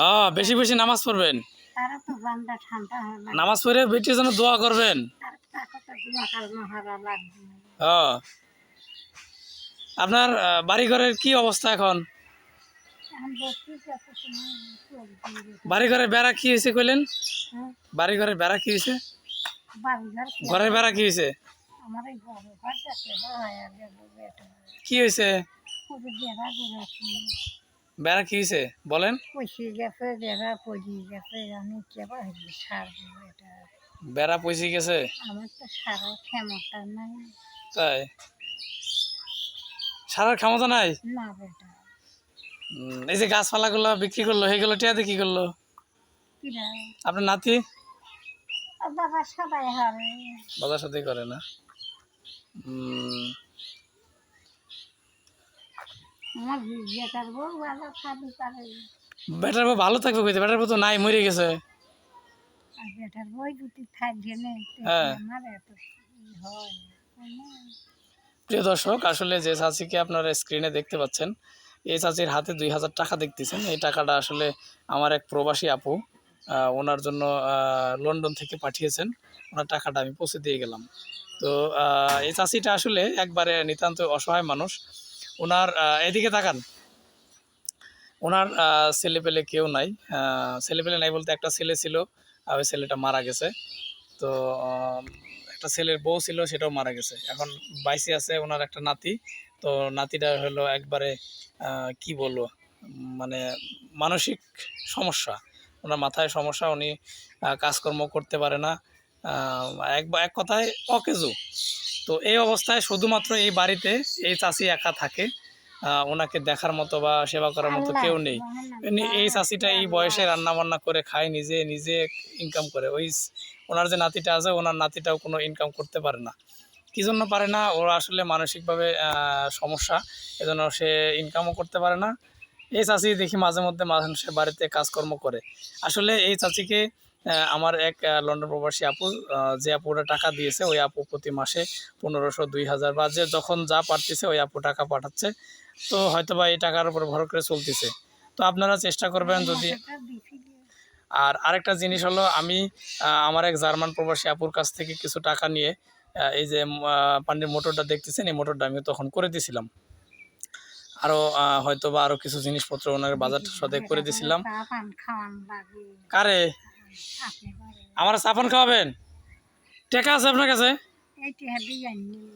হয়ে বেশি বেশি নামাজ পড়বেন? নামাজ পড়ে বেটির জন্য দোয়া করবেন? হ্যাঁ আপনার বাড়ি ঘরের কি অবস্থা এখন? বাড়ি ঘরের বেড়া কি হয়েছে কইলেন? হ্যাঁ? বাড়ি ঘরের বেড়া কি হয়েছে? ঘরের বেড়া কি হয়েছে? ঘর কি হয়েছে? বেড়া কি হয়েছে বলেন। পচে গেছে বেড়া পচে গেছে আমি কেবা সারবো এটা। বেড়া পয়সে গেছে? আমার তো সারার ক্ষমতা নাই। তাই? সারার ক্ষমতা নাই? না বেটা। এই যে গাছপালাগুলো বিক্রি করল সেগুলো টিয়াতে কি করল? আপনার নাতি? আর বাবা সবাই হবে বাজার সাথে করে না। আমার বেটার বউ ভালো খাবি পারে বেটার বউ ভালো থাকবে কইতে? বেটার বউ তো নাই মরে গেছে। আর বেটার বই দুটি থাকবে না হ্যাঁ। আমার এত হয় প্রিয় দর্শক আসলে যে চাচিকে আপনারা স্ক্রিনে দেখতে পাচ্ছেন এই চাচির হাতে দুই হাজার টাকা দেখতেছেন। এই টাকাটা আসলে আমার এক প্রবাসী আপু ওনার জন্য লন্ডন থেকে পাঠিয়েছেন। ওনার টাকাটা আমি পৌঁছে দিয়ে গেলাম। তো আহ, এই চাচিটা আসলে একবারে নিতান্ত অসহায় মানুষ। ওনার এদিকে তাকান। ওনার ছেলে পেলে কেউ নাই। ছেলে পেলে নাই বলতে একটা ছেলে ছিল ওই ছেলেটা মারা গেছে। তো একটা ছেলের বউ ছিল, সেটাও মারা গেছে। এখন বাইসে আছে ওনার একটা নাতি। তো নাতিটা হলো একবারে কি বলব মানে মানসিক সমস্যা। ওনার মাথায় সমস্যা, উনি কাজকর্ম করতে পারে না। এক কথায় অকেজু। তো এই অবস্থায় শুধুমাত্র এই বাড়িতে এই চাষি একা থাকে। ওনাকে দেখার মতো বা সেবা করার মতো কেউ নেই। এই চাষিটা এই বয়সে রান্না বান্না করে খায় নিজে নিজে ইনকাম করে। ওই ওনার যে নাতিটা আছে ওনার নাতিটাও কোনো ইনকাম করতে পারে না। কি জন্য পারে না? ওরা আসলে মানসিকভাবে সমস্যা। এজন্য সে ইনকামও করতে পারে না। এই চাচি দেখি মাঝে মধ্যে মানুষের বাড়িতে কাজকর্ম করে। আসলে এই আহ, আমার এক লন্ডন প্রবাসী আপু যে আপুরা টাকা দিয়েছে ওই আপু প্রতি মাসে পনেরোশো দুই হাজার বা যে যখন যা পারতেছে ওই আপু টাকা পাঠাচ্ছে। তো হয়তো বা এই টাকার উপর ভর করে চলতেছে। তো আপনারা চেষ্টা করবেন যদি আর আরেকটা জিনিস হলো আমি আমার এক জার্মান প্রবাসী আপুর কাছ থেকে কিছু টাকা নিয়ে এই যে পানির মোটরটা দেখতেছেন এই মোটরটা আমি তখন করে দিয়েছিলাম আরও হয়তো বা আরও কিছু জিনিসপত্র ওনার বাজার সাথে করে দিয়েছিলাম লাগে। কারে? আমার সাপন খাওয়াবেন? টাকা আছে আপনার কাছে?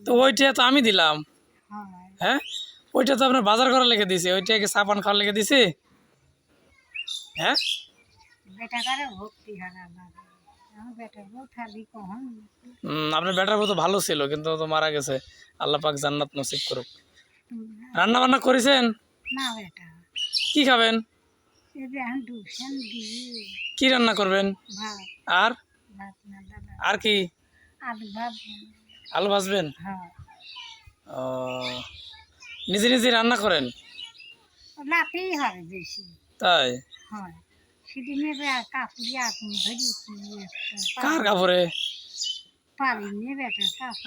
তো ওইটা তো আমি দিলাম। হ্যাঁ? ওইটা তো আপনার বাজার করা লেগে দিছি। ওইটাকে সাপান খাওয়া লেগে দিছি? হ্যাঁ? আমার বেটার বউ আপনার মতো ভালো ছিল কিন্তু তো মারা গেছে। আল্লাহ পাক জান্নাত নসিব করুক। রান্না বান্না করেছেন কি খাবেন? কি রান্না করবেন? আর? আর কি? আলু ভাজবেন। হ্যাঁ। ও, নিজে নিজে রান্না করেন? তাই? কার কাপড়ে?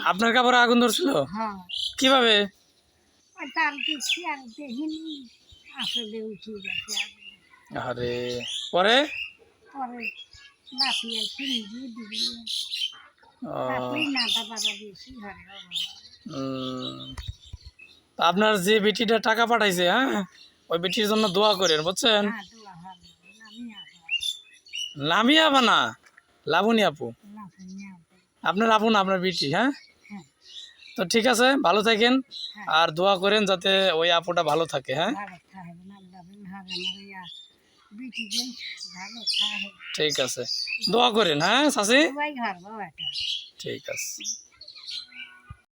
আপনার কাপড়ে আগুন ধরছিল? হ্যাঁ। কীভাবে? আসলে উঠে গেছে আরে পরে আপনার যে বেটিটা টাকা পাঠাইছে হ্যাঁ? ওই বেটির জন্য দোয়া করেন বুঝছেন? আমি বানা লাবণী আপু? আপনার আপু না আপনার বেটি হ্যাঁ? হ্যাঁ। তো ঠিক আছে ভালো থাকেন। হ্যাঁ। আর দোয়া করেন যাতে ওই আপুটা ভালো থাকে হ্যাঁ? ঠিক আছে। দোয়া করেন হ্যাঁ এটা ঠিক আছে।